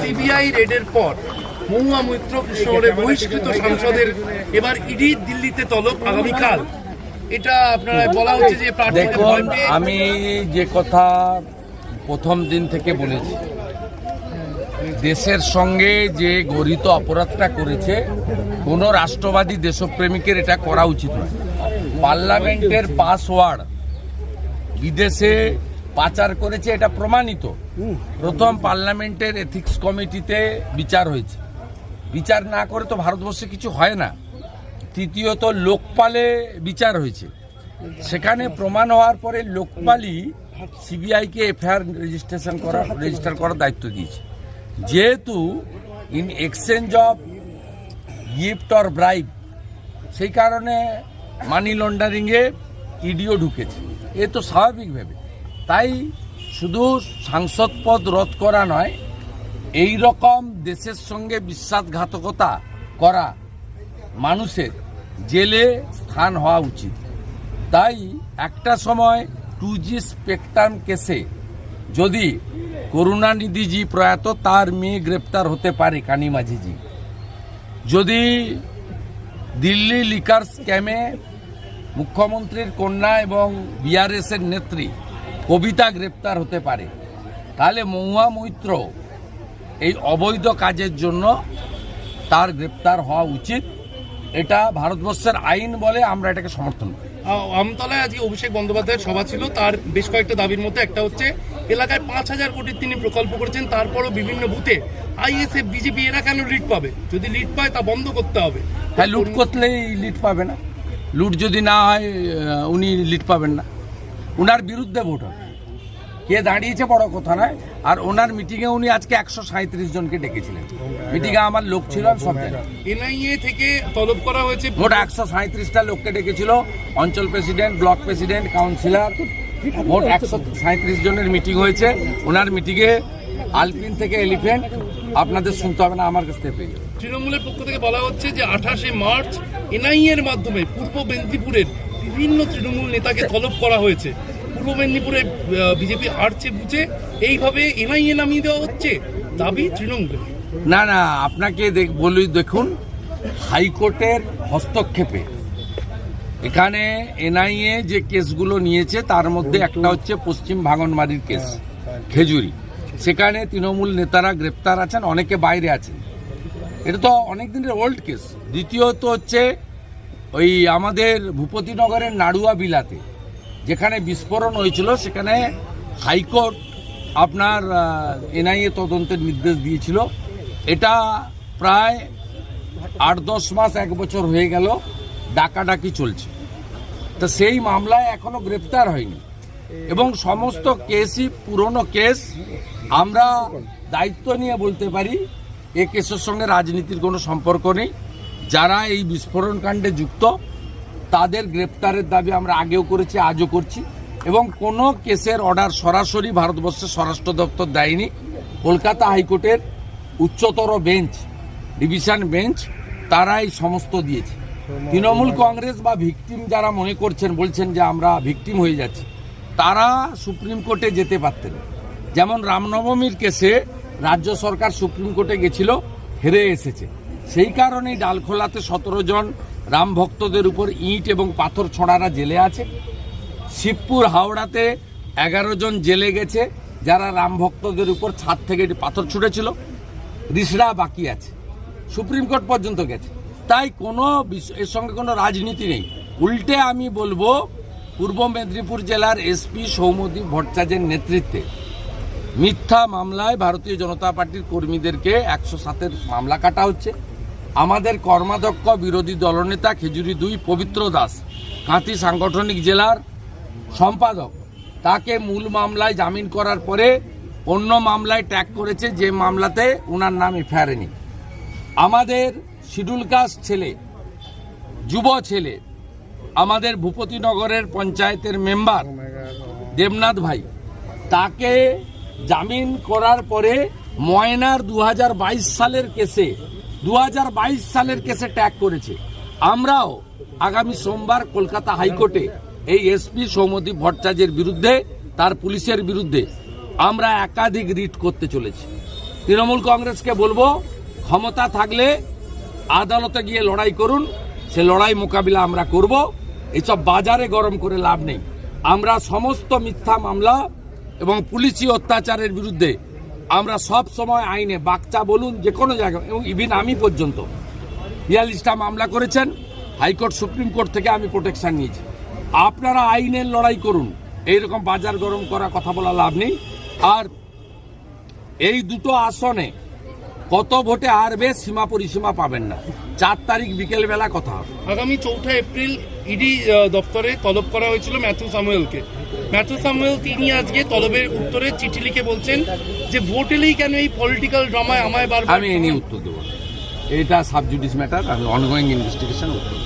CBI রেডের পর মহুয়া মৈত্র কৃষ্ণগড়ের বহিষ্কৃত সাংসদের এবার ইডি দিল্লিতে তলব আগামীকাল। এটা আপনারা বলা হচ্ছে যে দেখুন আমি যে কথা প্রথম দিন থেকে বলেছি দেশের সঙ্গে যে গরিত অপরাধটা করেছে কোনো রাষ্ট্রবাদী দেশপ্রেমিকের এটা করা উচিত নয়। পার্লামেন্টের পাসওয়ার্ড বিদেশে পাচার করেছে এটা প্রমাণিত। প্রথম পার্লামেন্টের এথিক্স কমিটিতে বিচার হয়েছে। বিচার না করে তো ভারতবর্ষে কিছু হয় না। তৃতীয়ত লোকপালে বিচার হয়েছে। সেখানে প্রমাণ হওয়ার পরে লোকপালই সিবিআইকে এফআইআর রেজিস্ট্রেশন করা, রেজিস্টার করার দায়িত্ব দিয়েছে। যেহেতু in exchange of gift or bribe, সেই কারণে মানি লন্ডারিংয়ে ইডিও ঢুকেছে। এ তো স্বাভাবিকভাবে। তাই শুধু সাংসদ পদ রদ করা নয়, এই রকম দেশের সঙ্গে বিশ্বাসঘাতকতা করা মানুষের জেলে স্থান হওয়া উচিত। তাই একটা সময় টু জি স্পেকট্রাম কেসে যদি করুণানিধিজি প্রয়াত, তার মেয়ে গ্রেপ্তার হতে পারে কানি মাঝিজি যদি দিল্লি লিকার স্ক্যামে মুখ্যমন্ত্রীর কন্যা এবং বিআরএস এর নেত্রী কবিতা গ্রেপ্তার হতে পারে। তাহলে মহুয়া মৈত্র এই অবৈধ কাজের জন্য তার গ্রেপ্তার হওয়া উচিত। এটা ভারতবর্ষের আইন বলে আমরা এটাকে সমর্থন করি। আমতলায় আজকে অভিষেক বন্দ্যোপাধ্যায়ের সভা ছিল। তার বেশ কয়েকটা দাবির মধ্যে একটা হচ্ছে এলাকায় পাঁচ হাজার কোটির তিনি প্রকল্প করেছেন তারপরও বিভিন্ন বুথে আইএসএফ বিজেপি এরা কেন লিড পাবে? যদি লিড পায় তা বন্ধ করতে হবে। হ্যাঁ লুট করলেই লিড পাবে না। লুট যদি না হয় উনি লিড পাবেন না। ওনার বিরুদ্ধে ভোট হবে। কে দাঁড়িয়েছে বড় কথা নয়। আর ওনার মিটিংয়ে উনি আজকে একশো সাঁত্রিশ জনকে ডেকেছিলেন। মিটিংয়ে আমার লোক ছিল সব এনআইএ থেকে তলব করা হয়েছে? মোট একশো সাঁত্রিশটা লোককে ডেকেছিল। অঞ্চল প্রেসিডেন্ট ব্লক প্রেসিডেন্ট কাউন্সিলর মোট একশো সাঁত্রিশ জনের মিটিং হয়েছে। ওনার মিটিংয়ে আলপিন থেকে এলিফেন্ট আপনাদের শুনতে হবে না আমার কাছ থেকে পেয়ে। তৃণমূলের পক্ষ থেকে বলা হচ্ছে যে আঠাশে মার্চ এনআইএ এর মাধ্যমে পূর্ব মেদিনীপুরের বিভিন্ন তৃণমূল নেতাকে তলব করা হয়েছে। পূর্ব মেদিনীপুরে বিজেপি হারছে বুঝে এইভাবে এনআইএ নামিয়ে দেওয়া হচ্ছে? দাবি তৃণমূলের। না না, আপনাকে বলি, দেখুন, হাইকোর্টের হস্তক্ষেপে। এখানে এনআইএ যে কেসগুলো নিয়েছে, তার মধ্যে একটা হচ্ছে পশ্চিম ভাঙনবাড়ির কেস, খেজুরি। সেখানে তৃণমূল নেতারা গ্রেপ্তার আছেন, অনেকে বাইরে আছেন। এটা তো অনেক দিনের ওল্ড কেস। দ্বিতীয়ত হচ্ছে, ওই আমাদের ভূপতিনগরের নাড়ুয়া বিলাতে। যেখানে বিস্ফোরণ হয়েছিল, সেখানে হাইকোর্ট আপনার এনআইএ তদন্তের নির্দেশ দিয়েছিল। এটা প্রায় আট দশ মাস, এক বছর হয়ে গেল ডাকাডাকি চলছে। তো সেই মামলায় এখনও গ্রেপ্তার হয়নি। এবং সমস্ত কেসই পুরনো কেস। আমরা দায়িত্ব নিয়ে বলতে পারি, এ কেসের সঙ্গে রাজনীতির কোনো সম্পর্ক নেই। যারা এই বিস্ফোরণ কাণ্ডে যুক্ত তাদের গ্রেপ্তারের দাবি আমরা আগেও করেছি, আজও করছি। এবং কোনো কেসের অর্ডার সরাসরি ভারতবর্ষের স্বরাষ্ট্র দপ্তর দেয়নি। কলকাতা হাইকোর্টের উচ্চতর বেঞ্চ, ডিভিশন বেঞ্চ, তারাই সমস্ত দিয়েছে। তৃণমূল কংগ্রেস বা ভিকটিম যারা মনে করছেন, বলছেন যে আমরা ভিকটিম হয়ে যাচ্ছি, তারা সুপ্রিম কোর্টে যেতে পারতেন যেমন রামনবমীর কেসে রাজ্য সরকার সুপ্রিম কোর্টে গেছিল, হেরে এসেছে। সেই কারণেই ডালখোলাতে সতেরো জন রাম ভক্তদের উপর ইট এবং পাথর ছোঁড়ারা জেলে আছে। শিবপুর হাওড়াতে এগারো জন জেলে গেছে, যারা রাম ভক্তদের উপর ছাদ থেকে পাথর ছুটেছিল রিসরা বাকি আছে, সুপ্রিম কোর্ট পর্যন্ত গেছে। তাই কোনো এর সঙ্গে কোনো রাজনীতি নেই। উল্টে আমি বলব, পূর্ব মেদিনীপুর জেলার এসপি সৌমদীপ ভট্টাচার্যের নেতৃত্বে মিথ্যা মামলায় ভারতীয় জনতা পার্টির কর্মীদেরকে একশো সাতের মামলা কাটা হচ্ছে। আমাদের কর্মাধ্যক্ষ, বিরোধী দলনেতা খেজুরি দুই পবিত্র দাস, কাঁথি সাংগঠনিক জেলার সম্পাদক। তাকে মূল মামলায় জামিন করার পরে অন্য মামলায় ট্যাগ করেছে যে মামলাতে ওনার নাম ফেরেনি আমাদের শিডুল কাস্ট ছেলে, যুব ছেলে, আমাদের ভূপতিনগরের পঞ্চায়েতের মেম্বার দেবনাথ ভাই, তাকে জামিন করার পরে ময়নার দু হাজার বাইশ সালের কেসে দু হাজার বাইশ সালের কেসে ট্যাগ করেছে। আমরাও আগামী সোমবার কলকাতা হাইকোর্টে এই এসপি সৌমদীপ ভট্টাচার্যের বিরুদ্ধে, তার পুলিশের বিরুদ্ধে আমরা একাধিক রিট করতে চলেছি। তৃণমূল কংগ্রেসকে বলব, ক্ষমতা থাকলে আদালতে গিয়ে লড়াই করুন, সে লড়াই মোকাবিলা আমরা করব। এসব বাজারে গরম করে লাভ নেই। আমরা সমস্ত মিথ্যা মামলা এবং পুলিশি অত্যাচারের বিরুদ্ধে আমরা সব সময় আইনে বাচ্চা বলুন যে কোনো জায়গায় এবং ইভিন আমি পর্যন্ত বিয়াল্লিশটা মামলা করেছেন, হাইকোর্ট, সুপ্রিম কোর্ট থেকে আমি প্রোটেকশন নিয়েছি। আপনারা আইনের লড়াই করুন, এইরকম বাজার গরম করা কথা বলা লাভ নেই। আর এই দুটো আসনে কত ভোটে হারবে সীমা পরিসীমা পাবেন না। চার তারিখ বিকেল বেলা কথা হবে। আগামী চৌঠা এপ্রিল ইডি দপ্তরে তলব করা হয়েছিল ম্যাথু সামুয়েলকে ম্যাথু সামুয়েল তিনি আজকে তলবের উত্তরে চিঠি লিখে বলছেন যে ভোট এলেই কেন এই পলিটিক্যাল ড্রামায় আমায় বার আমি এ নিয়ে উত্তর দেবো এটা সাবজুডিস ম্যাটার আমি অনগোয়িং ইনভেস্টিগেশন উত্তর।